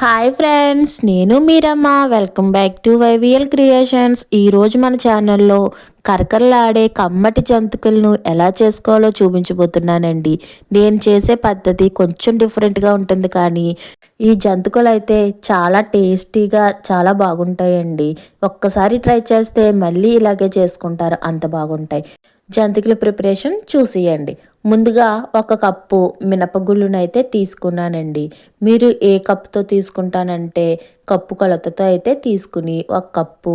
Hi friends నేను Meeramma. Welcome back to VYL creations ఈరోజు మన ఛానల్లో కరకరలాడే కమ్మటి జంతుకులను ఎలా చేసుకోవాలో చూపించబోతున్నానండి. నేను చేసే పద్ధతి కొంచెం డిఫరెంట్గా ఉంటుంది కానీ ఈ జంతికలు అయితే చాలా టేస్టీగా చాలా బాగుంటాయండి. ఒక్కసారి ట్రై చేస్తే మళ్ళీ ఇలాగే చేసుకుంటారు అంత బాగుంటాయి. జంతికల ప్రిపరేషన్ చూసియండి. ముందుగా ఒక కప్పు మినపగుళ్ళునైతే తీసుకున్నానండి. మీరు ఏ కప్పుతో తీసుకుంటానంటే కప్పు కొలతతో అయితే తీసుకుని ఒక కప్పు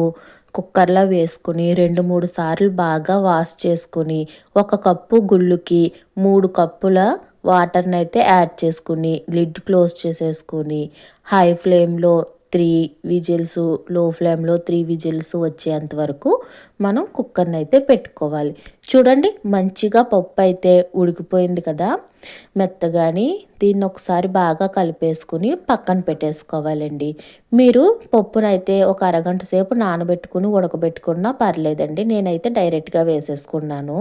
కుక్కర్లో వేసుకుని రెండు మూడు సార్లు బాగా వాష్ చేసుకుని ఒక కప్పు గుళ్ళుకి మూడు కప్పుల వాటర్ని అయితే యాడ్ చేసుకుని లిడ్ క్లోజ్ చేసేసుకుని హై ఫ్లేమ్లో త్రీ విజిల్స్లో ఫ్లేమ్లో త్రీ విజిల్స్ వచ్చేంత వరకు మనం కుక్కర్ని అయితే పెట్టుకోవాలి. చూడండి మంచిగా పప్పు అయితే ఉడికిపోయింది కదా? మెత్తగాని దీన్ని ఒకసారి బాగా కలిపేసుకుని పక్కన పెట్టేసుకోవాలండి. మీరు పప్పునైతే ఒక అరగంట సేపు నానబెట్టుకుని ఉడకబెట్టుకున్నా పర్లేదండి. నేనైతే డైరెక్ట్గా వేసేసుకున్నాను.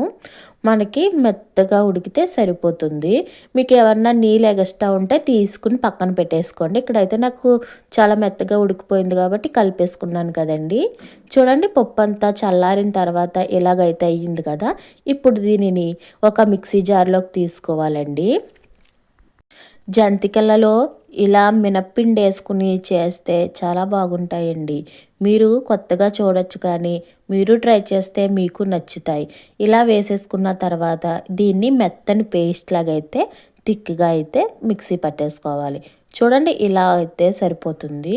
మనకి మెత్తగా ఉడికితే సరిపోతుంది. మీకు ఏమన్నా నీళ్ళు ఎగస్ట్రా ఉంటే తీసుకుని పక్కన పెట్టేసుకోండి. ఇక్కడైతే నాకు చాలా మెత్తగా ఉడికిపోయింది కాబట్టి కలిపేసుకున్నాను కదండి. చూడండి పప్పు అంతా చల్లారిన తర్వాత ఇలాగైతే అయ్యింది కదా. ఇప్పుడు దీనిని ఒక మిక్సీ జార్లోకి తీసుకోవాలండి. జంతికలలో ఇలా మినప్పిండి వేసుకుని చేస్తే చాలా బాగుంటాయండి. మీరు కొత్తగా చూడొచ్చు కానీ మీరు ట్రై చేస్తే మీకు నచ్చుతాయి. ఇలా వేసేసుకున్న తర్వాత దీన్ని మెత్తని పేస్ట్ లాగా అయితే థిక్గా అయితే మిక్సీ పట్టేసుకోవాలి. చూడండి ఇలా అయితే సరిపోతుంది.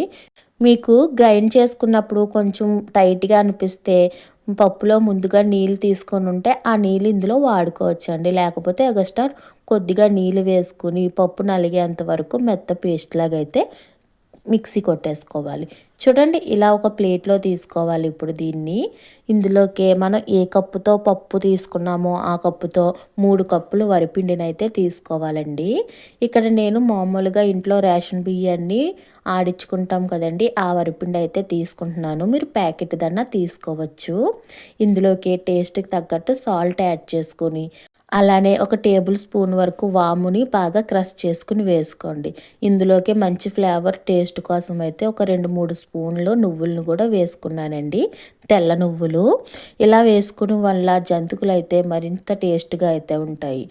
మీకు గ్రైండ్ చేసుకున్నప్పుడు కొంచెం టైట్గా అనిపిస్తే పప్పులో ముందుగా నీళ్ళు తీసుకొని ఉంటే ఆ నీళ్ళు ఇందులో వాడుకోవచ్చు అండి లేకపోతే ఎగస్ట్రా కొద్దిగా నీళ్ళు వేసుకుని పప్పు నలిగేంత వరకు మెత్త పేస్ట్ లాగా అయితే మిక్సీ కొట్టేసుకోవాలి. చూడండి ఇలా ఒక ప్లేట్లో తీసుకోవాలి ఇప్పుడు దీన్ని. ఇందులోకి మనం ఏ కప్పుతో పప్పు తీసుకున్నామో ఆ కప్పుతో మూడు కప్పులు వరిపిండినైతే తీసుకోవాలండి. ఇక్కడ నేను మామూలుగా ఇంట్లో రేషన్ బియ్యాన్ని ఆడించుకుంటాం కదండి ఆ వరిపిండి అయితే తీసుకుంటున్నాను. మీరు ప్యాకెట్ దన్నా తీసుకోవచ్చు. ఇందులోకి టేస్ట్కి తగ్గట్టు సాల్ట్ యాడ్ చేసుకొని అలానే ఒక టేబుల్ స్పూన్ వరకు వాముని బాగా క్రష్ చేసుకుని వేసుకోండి. ఇందులోకి మంచి ఫ్లేవర్ టేస్ట్ కోసం అయితే ఒక రెండు మూడు స్పూన్లు నువ్వులను కూడా వేసుకున్నానండి. తెల్ల నువ్వులు. ఇలా వేసుకోవడం వల్ల జంతుకులు అయితే మరింత టేస్ట్గా అయితే ఉంటాయి.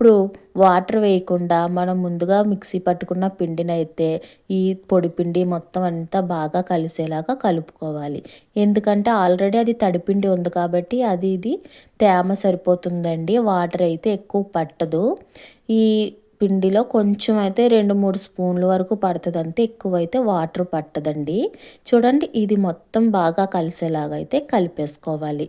ఇప్పుడు వాటర్ వేయకుండా మనం ముందుగా మిక్సీ పట్టుకున్న పిండిని అయితే ఈ పొడి పిండి మొత్తం అంతా బాగా కలిసేలాగా కలుపుకోవాలి. ఎందుకంటే ఆల్రెడీ అది తడిపిండి ఉంది కాబట్టి అది ఇది తేమ సరిపోతుందండి. వాటర్ అయితే ఎక్కువ పట్టదు. ఈ పిండిలో కొంచెం అయితే రెండు మూడు స్పూన్ల వరకు పడుతుంది అంతే. ఎక్కువైతే వాటర్ పట్టదండి. చూడండి ఇది మొత్తం బాగా కలిసేలాగా అయితే కలిపేసుకోవాలి.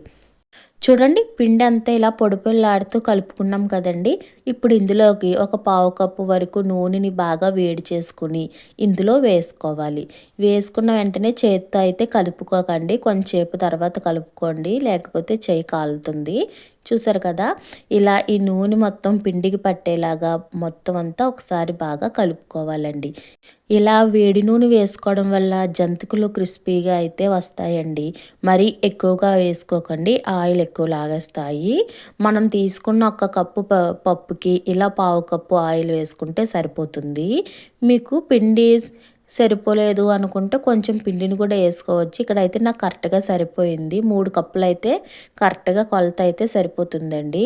చూడండి పిండి అంతా ఇలా పొడిపొల్లాడుతూ కలుపుకున్నాం కదండి. ఇప్పుడు ఇందులోకి ఒక పావు కప్పు వరకు నూనెని బాగా వేడి చేసుకుని ఇందులో వేసుకోవాలి. వేసుకున్న వెంటనే చేతితో అయితే కలుపుకోకండి. కొంచెంసేపు తర్వాత కలుపుకోండి. లేకపోతే చేయి కాలుతుంది. చూసారు కదా? ఇలా ఈ నూనె మొత్తం పిండికి పట్టేలాగా మొత్తం అంతా ఒకసారి బాగా కలుపుకోవాలండి. ఇలా వేడి నూనె వేసుకోవడం వల్ల జంతికలు క్రిస్పీగా అయితే వస్తాయండి. మరీ ఎక్కువగా వేసుకోకండి. ఆయిల్ ఎక్కువ లాగేస్తాయి మనం తీసుకున్న ఒక కప్పు పప్పుకి ఇలా పావు కప్పు ఆయిల్ వేసుకుంటే సరిపోతుంది. మీకు పిండి సరిపోలేదు అనుకుంటే కొంచెం పిండిని కూడా వేసుకోవచ్చు. ఇక్కడ అయితే నాకు కరెక్ట్గా సరిపోయింది. మూడు కప్పులు అయితే కరెక్ట్గా కొలత అయితే సరిపోతుందండి.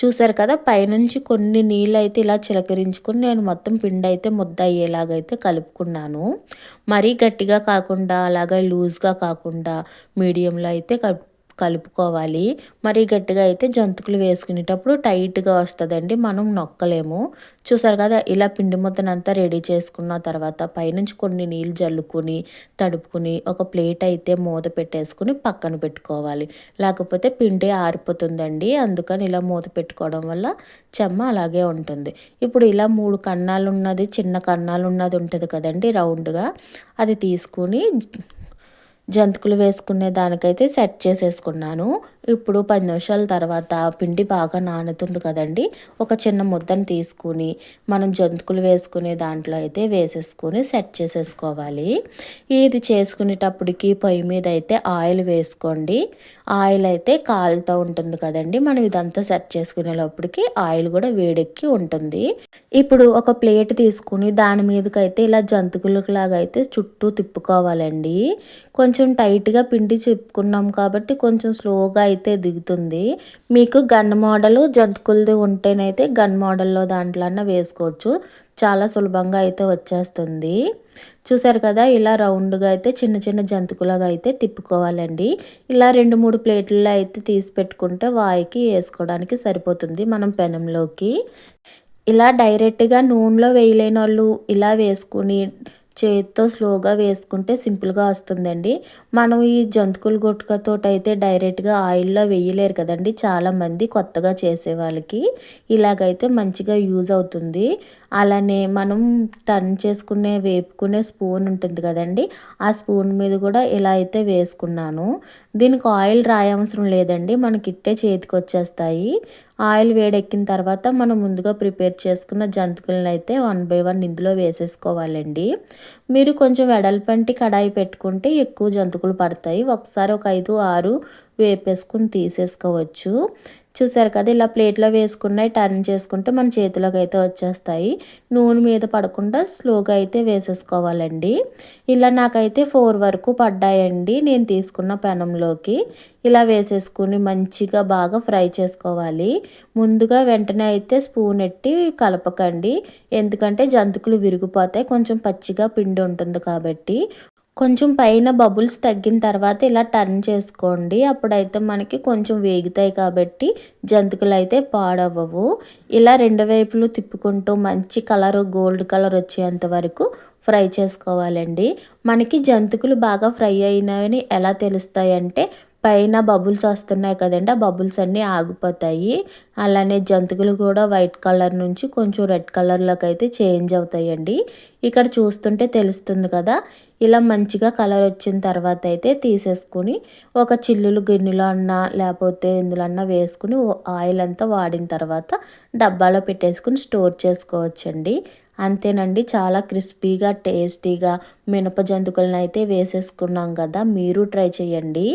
చూసారు కదా పైనుంచి కొన్ని నీళ్ళు అయితే ఇలా చిలకరించుకుని నేను మొత్తం పిండి అయితే ముద్ద అయ్యేలాగైతే కలుపుకున్నాను. మరీ గట్టిగా కాకుండా అలాగే లూజ్గా కాకుండా మీడియంలో అయితే కలుపు కలుపుకోవాలి. మరి గట్టిగా అయితే జంతుకులు వేసుకునేటప్పుడు టైట్గా వస్తుందండి. మనం నొక్కలేము. చూసారు కదా ఇలా పిండి ముద్దనంతా రెడీ చేసుకున్న తర్వాత పైనుంచి కొన్ని నీళ్ళు జల్లుకొని తడుపుకుని ఒక ప్లేట్ అయితే మూత పెట్టేసుకుని పక్కన పెట్టుకోవాలి. లేకపోతే పిండి ఆరిపోతుందండి. అందుకని ఇలా మూత పెట్టుకోవడం వల్ల చెమ్మ అలాగే ఉంటుంది. ఇప్పుడు ఇలా మూడు కన్నాలు ఉన్నది చిన్న కన్నాలు ఉన్నది ఉంటుంది కదండి రౌండ్గా. అది తీసుకుని జంతికలు వేసుకునే దానికైతే సెట్ చేసేసుకున్నాను. ఇప్పుడు పది నిమిషాల తర్వాత పిండి బాగా నానుతుంది కదండి. ఒక చిన్న ముద్దను తీసుకుని మనం జంతికలు వేసుకునే దాంట్లో అయితే వేసేసుకుని సెట్ చేసేసుకోవాలి. ఇది చేసుకునేటప్పటికి పొయ్యి మీద అయితే ఆయిల్ వేసుకోండి. ఆయిల్ అయితే కాలుతూ ఉంటుంది కదండి. మనం ఇదంతా సెట్ చేసుకునేటప్పటికి ఆయిల్ కూడా వేడెక్కి ఉంటుంది. ఇప్పుడు ఒక ప్లేట్ తీసుకుని దాని మీదకైతే ఇలా జంతుకులలాగా అయితే చుట్టూ తిప్పుకోవాలండి. కొంచెం కొంచెం టైట్గా పిండి చెప్పుకున్నాం కాబట్టి కొంచెం స్లోగా అయితే దిగుతుంది. మీకు గన్ మోడల్ జంతుకులది ఉంటేనైతే గన్ మోడల్లో దాంట్లో వేసుకోవచ్చు. చాలా సులభంగా అయితే వచ్చేస్తుంది. చూసారు కదా ఇలా రౌండ్గా అయితే చిన్న చిన్న జంతుకులాగా అయితే తిప్పుకోవాలండి. ఇలా రెండు మూడు ప్లేట్లలో అయితే తీసి పెట్టుకుంటే వాయికి వేసుకోవడానికి సరిపోతుంది మనం పెనంలోకి. ఇలా డైరెక్ట్గా నూనెలో వేయలేని వాళ్ళు ఇలా వేసుకుని చేతితో స్లోగా వేసుకుంటే సింపుల్గా వస్తుందండి. మనం ఈ జంతుకుల గుట్కతో అయితే డైరెక్ట్గా ఆయిల్లో వేయలేరు కదండి. చాలామంది కొత్తగా చేసే వాళ్ళకి ఇలాగైతే మంచిగా యూజ్ అవుతుంది. అలానే మనం టర్న్ చేసుకునే వేపుకునే స్పూన్ ఉంటుంది కదండి. ఆ స్పూన్ మీద కూడా ఇలా అయితే వేసుకున్నాను. దీనికి ఆయిల్ రాయవసరం లేదండి. మనకి ఇట్టే చేతికి వచ్చేస్తాయి ఆయిల్ వేడెక్కిన తర్వాత మనం ముందుగా ప్రిపేర్ చేసుకున్న జంతికలను అయితే వన్ బై వన్ ఇందులో వేసేసుకోవాలండి. మీరు కొంచెం వెడల్పంటి కడాయి పెట్టుకుంటే ఎక్కువ జంతుకులు పడతాయి. ఒకసారి ఒక ఐదు ఆరు వేపేసుకుని తీసేసుకోవచ్చు. చూసారు కదా ఇలా ప్లేట్లో వేసుకున్నాయి టర్న్ చేసుకుంటే మన చేతిలోకి అయితే వచ్చేస్తాయి. నూనె మీద పడకుండా స్లోగా అయితే వేసేసుకోవాలండి. ఇలా నాకైతే ఫోర్ వరకు పడ్డాయండి. నేను తీసుకున్న పెనంలోకి ఇలా వేసేసుకుని మంచిగా బాగా ఫ్రై చేసుకోవాలి. ముందుగా వెంటనే అయితే స్పూన్ ఎట్టి కలపకండి. ఎందుకంటే జంతుకులు విరిగిపోతాయి కొంచెం పచ్చిగా పిండి ఉంటుంది కాబట్టి. కొంచెం పైన బబుల్స్ తగ్గిన తర్వాత ఇలా టర్న్ చేసుకోండి. అప్పుడైతే మనకి కొంచెం వేగుతాయి కాబట్టి జంతికలు అయితే పాడవ్వవు. ఇలా రెండు వైపులు తిప్పుకుంటూ మంచి కలర్ గోల్డ్ కలర్ వచ్చేంత వరకు ఫ్రై చేసుకోవాలండి. మనకి జంతికలు బాగా ఫ్రై అయినవని ఎలా తెలుస్తాయంటే పైన బబుల్స్ వస్తున్నాయి కదండి. ఆ బబుల్స్ అన్నీ ఆగిపోతాయి. అలానే జంతుకులు కూడా వైట్ కలర్ నుంచి కొంచెం రెడ్ కలర్లోకి అయితే చేంజ్ అవుతాయండి. ఇక్కడ చూస్తుంటే తెలుస్తుంది కదా ఇలా మంచిగా కలర్ వచ్చిన తర్వాత అయితే తీసేసుకుని ఒక చిల్లులు గిన్నెలో అన్నా లేకపోతే ఇందులో అన్నా వేసుకుని ఆయిల్ అంతా వాడిన తర్వాత డబ్బాలో పెట్టేసుకుని స్టోర్ చేసుకోవచ్చండి. అంతేనండి చాలా క్రిస్పీగా టేస్టీగా మినప జంతుకులను అయితే వేసేసుకున్నాం కదా మీరు ట్రై చేయండి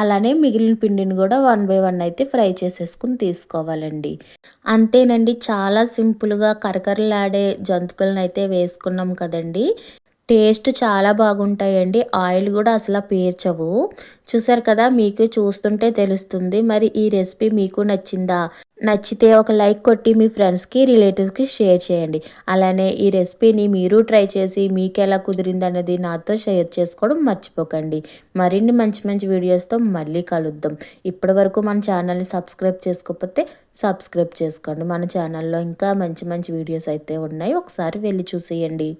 అలానే మిగిలిన పిండిని కూడా వన్ బై వన్ అయితే ఫ్రై చేసేసుకుని తీసుకోవాలండి. అంతేనండి చాలా సింపుల్గా కరకరలాడే జంతుకులను అయితే వేసుకున్నాం కదండి. టేస్ట్ చాలా బాగుంటాయండి ఆయిల్ కూడా అసలు పేర్చవు. చూసారు కదా మీకు చూస్తుంటే తెలుస్తుంది మరి ఈ రెసిపీ మీకు నచ్చిందా? నచ్చితే ఒక లైక్ కొట్టి మీ ఫ్రెండ్స్కి రిలేటివ్స్కి షేర్ చేయండి. అలానే ఈ రెసిపీని మీరు ట్రై చేసి మీకు ఎలా కుదిరిందన్నది నాతో షేర్ చేసుకోవడం మర్చిపోకండి. మరిన్ని మంచి మంచి వీడియోస్తో మళ్ళీ కలుద్దాం. ఇప్పటి వరకు మన ఛానల్ని సబ్స్క్రైబ్ చేసుకోకపోతే సబ్స్క్రైబ్ చేసుకోండి. మన ఛానల్లో ఇంకా మంచి మంచి వీడియోస్ అయితే ఉన్నాయి. ఒకసారి వెళ్ళి చూసేయండి.